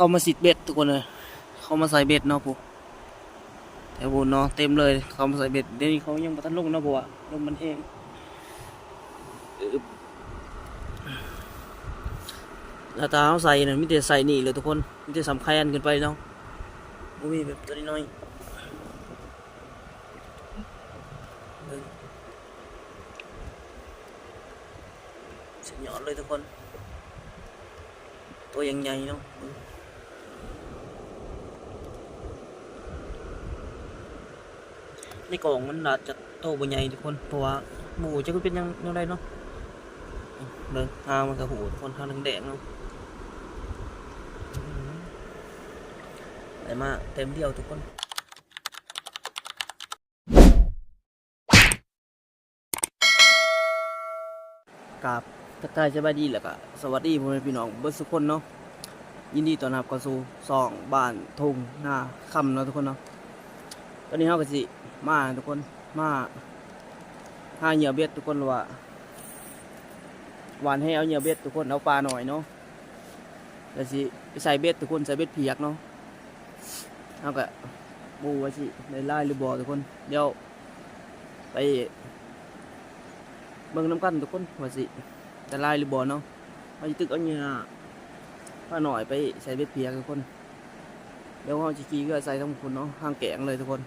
เขามาสิดเบ็ดทุกคนเลย เขามาใส่เบ็ดเนาะปุ๊แต่บุญเนาะเต็มเลย เขามาใส่เบ็ดเดี๋ยวนี้เขายังมาทันลงเนาะปุ๊อะลมมันแห้งแล้วตาเขาใส่เนี่ยมิแต่ใส่นี่เลยทุกคนมิแต่สำคัญกันไปเนาะบ่มีแบบตัวน้อยเบิ่งสุดยอดเลยทุกคน ตัวยังใหญ่เนาะ ในกล่องมันอาจจะโตบ่ใหญ่ทุกคนเพราะว่าหมูจะก็เป็นยังยังไงเนาะเบิ่งหางมันก็หูคนหางแดงเนาะได้มาเต็มเดียวทุกคนกับทักทายสบายดีแหละก็สวัสดีพ่อแม่พี่น้องเบิร์สุกคนเนาะยินดีต้อนรับเข้าสู่สองบ้านทุ่งหน้าคำเนาะทุกคนเนาะ ตอนนี้เราก็สิมาทุกคนมาหาเหยื่อเบ็ดทุกคนว่าหวานให้เอาเหยื่อเบ็ดทุกคนเอาปลาหน่อยเนาะแล้วสิไปใส่เบ็ดทุกคนใส่เบ็ดเพียกเนาะเอาก็บูว่าสิในไล่หรือบ่อทุกคน เดี๋ยวไปเบิ่งน้ำกันทุกคนว่าสิจะลายหรือบ่อเนาะเอาสิตึกเอาเหงื่อมาหน่อยไปใส่เบ็ดเปียกทุกคนเดี๋ยวเอาจีกีก็ใส่ทั้งคนเนาะห้างแกงเลยทุกคน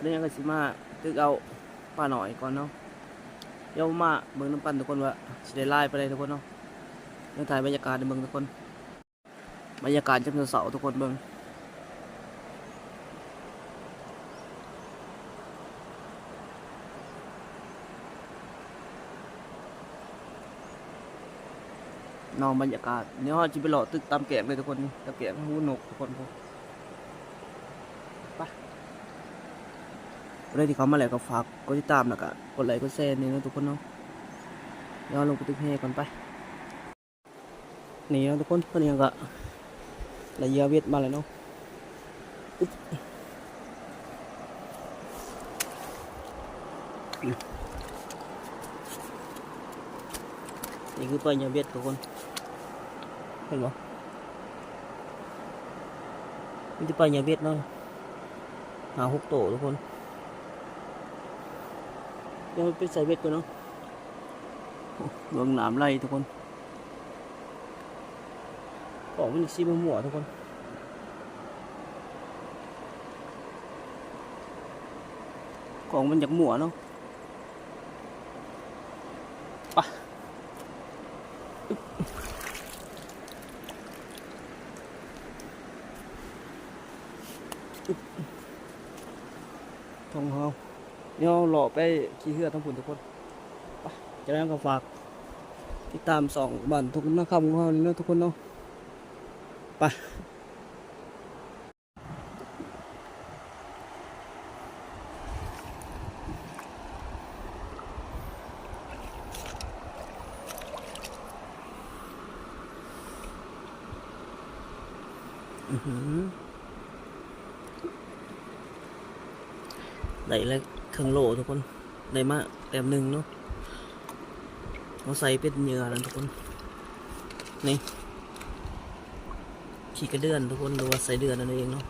เรื่องก็สิมาตึกเอาปลาหน่อยก่อนเนาะเดี๋ยวมาเบิ่งน้ำกันทุกคนว่าสิได้ลายไปเลยทุกคนเนาะเรื่องถ่ายบรรยากาศในเบิ่งทุกคนบรรยากาศจำเสาทุกคนเบิ่งนอนบรรยากาศเนี่ยวเราจะไปหล่อตึกตามแกงเลยทุกคนนี่ตามแกงหูนกทุกคนพวกไป อะไรที่เขามาแล้วก็ฝากกดติดตามแล้วก็กดไลค์กดแชร์นี่นะทุกคนเนาะเดี๋ยวเราลงไปตึกเฮก่อนไปนี่นะทุกคนตอนนี้ก็ระยะเวทมาแล้วเนาะอึ๊บนี่คือปลายาเวททุกคนเห็นบ่มันจะไปยาเบ็ดเนาะหาหกโตทุกคน เดี๋ยวไปใส่เบ็ดก่อนเนาะเบื้องหนามไล่ทุกคนของมันซีมันหมัวทุกคนของมันจากหมัวเนาะไปทงเฮา เดี๋ยวหล่อไปขี่เหือทั้งผุนทุกคนไปจะได้ก็ฝาก ติดตามสองบันทุกนะครับของเรานี่เนาะทุกคนเนาะไปอื้อหือได้แล้ว เครื่องโลทุกคนได้มาแต้มหนึ่งเนาะเราใส่เป็นเหยื่อแล้วทุกคน นี่ขี่กระเดือนทุกคนหรือว่าใส่เดือนนั่นเองเนาะ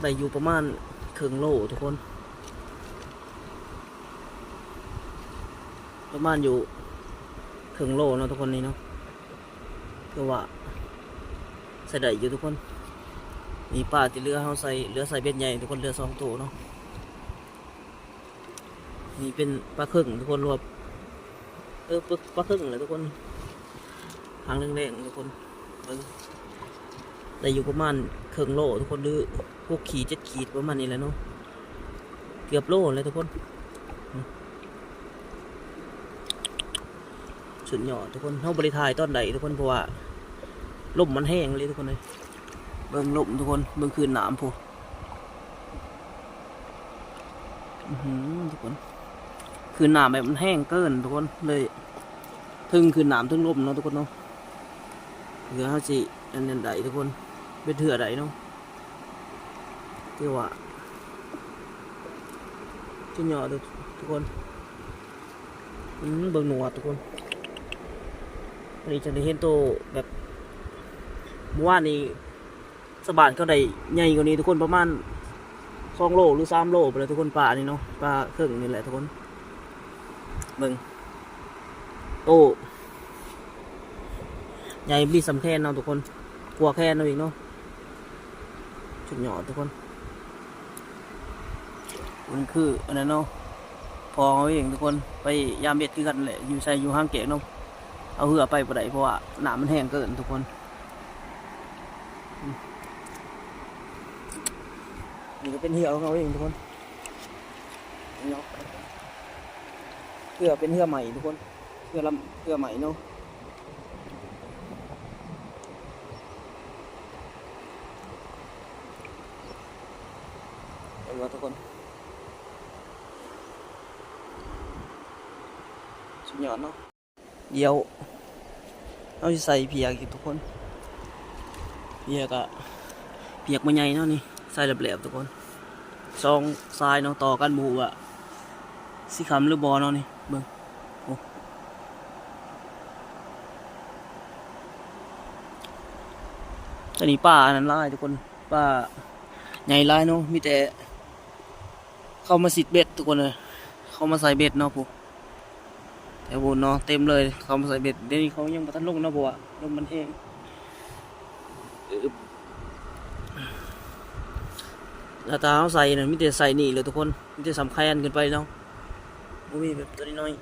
ได้อยู่ประมาณเครื่องโลทุกคน ประมาณอยู่เครื่องโลเนาะทุกคนนี่เนาะคือว่า ส่ได้อยู่ทุกคนมีปลาที่เรือเขาใส่เรือใส่เบ็ดใหญ่ทุกคนเรือสองตัวเนาะนี่เป็นปลาครึ่งทุกคนรวบเออปลาปลาครึ่งเลยทุกคนหางแดงๆทุกคนเบิ่งได้อยู่ประมาณเครึ่งโลทุกคนหรือพวกขีดเจ็ดขีดประมาณนี้แหละเนาะเกือบโลเลยทุกคนสุดยอดทุกคนเขาบริทายตอนใดทุกคนเพราะว่า ลมมันแห้งเลยทุกคนเลยเบิ่งลมทุกคนเบิ่งคืนหนามพูอื้อหือทุกคน คืนหนามแบบมันแห้งเกินทุกคนเลยทึ่งคืนหนามทึ่งลมเนาะทุกคนเนาะเหลือเขาสิอันนั้นใดทุกคนเป็นเถื่อใดเนาะที่ว่าจุดยอดทุกคนอืมเบิ่งหนวดทุกคนวันนี้จะได้เห็นตัวแบบ เมื่อวานนี้สบานก็ได้ใหญ่กว่านี้ทุกคนประมาณสองโลหรือสามโลไปเลยทุกคนปลานี่เนาะปลาเครื่องนี่แหละทุกคนเบิ่งโตใหญ่บีสำแคนเนาะทุกคนกลัวแค่นเนาะอีกเนาะชุดหยอดทุกคนมันคืออันนั้นเนาะพอเขาเองทุกคนไปยามเบ็ดคือกันแหละอยู่ใส่อยู่ห้างเก๋เนาะเอาเหือไปบ่ไดเพราะว่าหนามันแห้งเกินทุกคนอืม นี่ก็เป็นเหือของเขาเองทุกคนเนาะเหือเป็นเหือใหม่ทุกคนเหือลำเหือใหม่เนาะเห็นว่าทุกคนสุดยอดเนาะเดี๋ยวเอาสิใส่เพียกอีกทุกคนเพียกอะเพียกมันใหญ่เนาะนี่ใส่แหลบๆทุกคน ซองทรายเนาะต่อกันหมูอะสีขำหรือบอเนาะนี่เบิ่งโอ้ตอนนี้ป้าอันนั้นไล่ทุกคนป้าใหญ่ไล่เนาะมีแต่ เข้ามาสิดเบ็ดทุกคนเลย เข้ามาใส่เบ็ดเนาะผู้แต่บนเนาะเต็มเลยเขามาใส่เบ็ดเดี๋ยวนี้เขายังมาทันลงเนาะเพราะว่าลมมันแห้งอึ๊บ แล้วตาเขาใส่เนี่ยมิแต่ใส่นี่เลยทุกคนมิแต่สำคัญกันไปเนาะบ่มีแบบตัวน้อย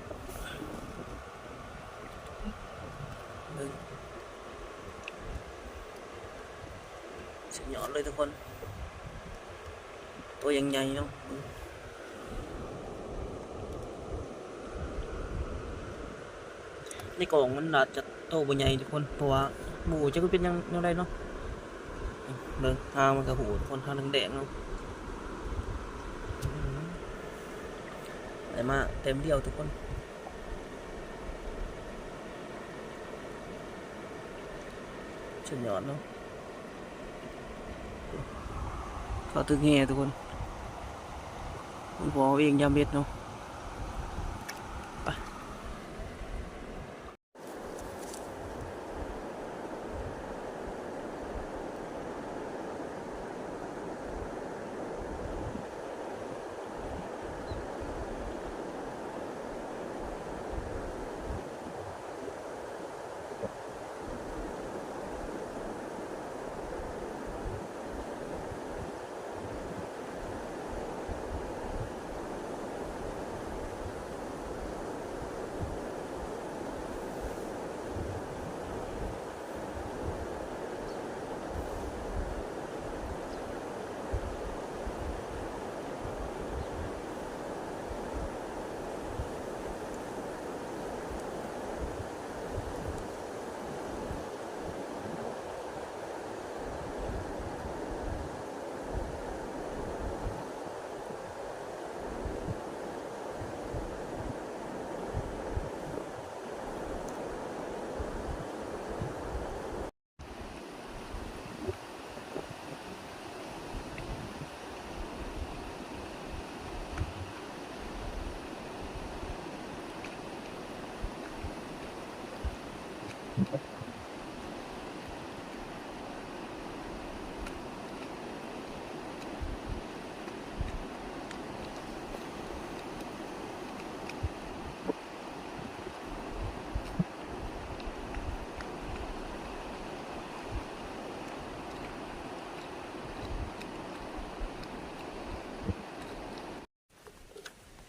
เบิ่งสุดยอดเลยทุกคน ตัวยังใหญ่เนาะในกล่องมันอาจจะโตบ่ใหญ่ทุกคน เพราะว่าหมูจะก็เป็นยังยังไงเนาะเบิ่งหางมันก็หูคนหางแดงเนาะอืม ได้มาเต็มเดียวทุกคนชุด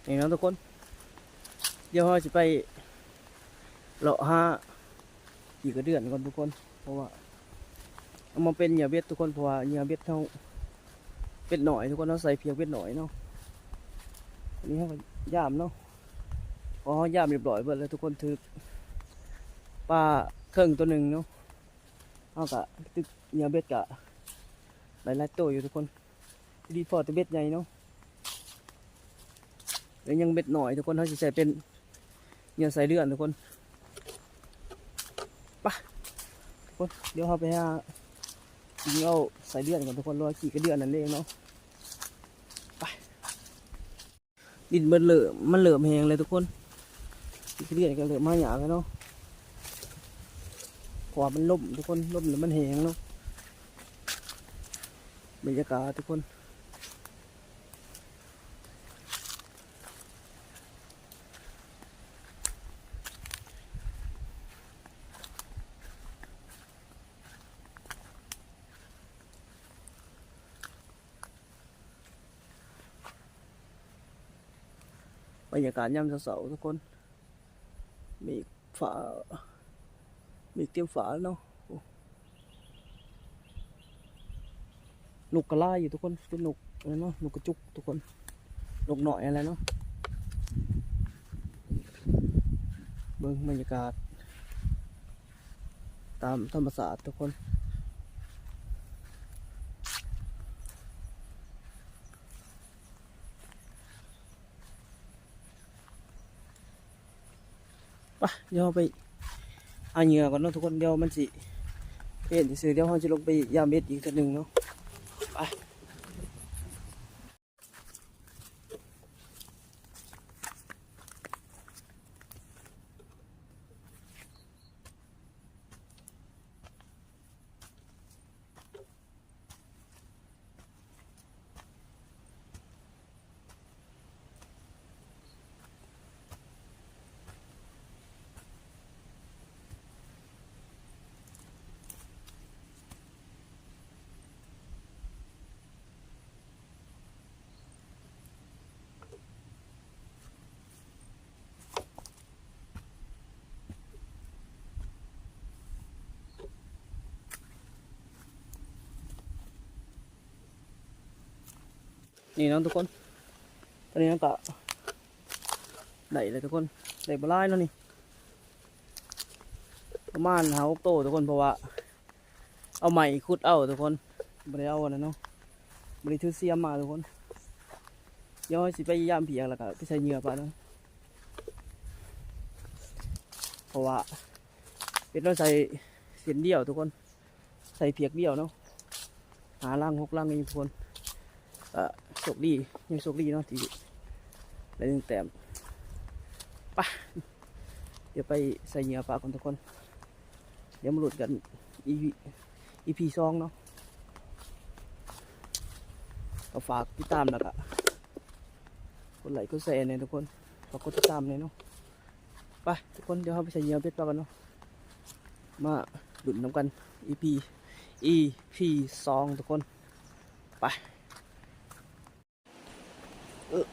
นาะเขาตึกแห่นมันพอเอางนาะนี่เนาะทุกคน เดี๋ยวเราจะไปเลาะหาอีกกระเดือนก่อนทุกคน เพราะว่าเอามาเป็นเหยื่อเบ็ดทุกคนเพราะว่าเหยื่อเบ็ดเท่าเป็ดหน่อยทุกคนเราใส่เพียงเบ็ดหน่อยเนาะอันนี้เขาย่ามเนาะพอเขาย่ามเรียบร้อยเบิดแล้วทุกคนถือปลาเครื่องตัวหนึ่งเนาะเขากะตึกเหยื่อเบ็ดกะหลายๆตัวอยู่ทุกคนดีพอตัวเบ็ดใหญ่เนาะ แล้วยังเบ็ดหน่อยทุกคนเขาจะใส่เป็นเหยื่อใส่เลือดทุกคนไปะทุกคนเดี๋ยวเราไปหายิงเอาใส่เลือดก่อนทุกคนรอขี่กระเดือนนั่นเองเนาะไปดินมันเหลือมมันเหลือมแหงเลยทุกคนขี้เกียจกันเลยมาหยากันเนาะเพราะว่ามันล่มทุกคนล่มแล้วมันแหงเนาะบรรยากาศทุกคน บรรยากาศยามเสาร์ทุกคน มีฝา มีเตียมฝาเนาะนกกระล่าอยู่ทุกคนเป็นนกอะไรเนาะนกกระจุกทุกคนนกหน่อยอะไรเนาะเบิ่งบรรยากาศ ตามธรรมศาสตร์ทุกคน ไปเดี๋ยวไปเอาเหงื่อก่อนเนาะทุกคนเดี๋ยวมันสิเปลี่ยนสื่อเดี๋ยวเราจะลงไปยามเบ็ดอีกทีหนึ่งเนาะไป นี่นะทุกคน ตอนนี้เราก็ได้เลยทุกคนได้บลายแล้วนี่ ประมาณหาโตทุกคนเพราะว่า เอาใหม่ขุดเอาทุกคนไม่เอาอันนั้นเนาะไม่ได้ถือเสียมมาทุกคนเดี๋ยสิไปย่ามเพียงแล้วก็ไปใส่เหงื่อปะเนาะเพราะว่าเป็นเราใส่เสียนเดียวทุกคน ใส่เพียกเดียวเนาะหาล่างหกล่างนี่ทุกคน ก็โชคดียังโชคดีเนาะที่ได้หนึ่งแต้มไปเดี๋ยวไปใส่เหงื่อปลาคนทุกคน เดี๋ยวมาหลุดกัน EP EP สองเนาะก็ฝากติดตามแล้วก็กดไลค์กดแชร์เนี่ยทุกคนฝากกดติดตามเลยเนาะไปทุกคนเดี๋ยวเราไปใส่เหยื่อเป็ดปลากันเนาะมาดุนน้ำกัน EP EP สองทุกคนไป Ugh.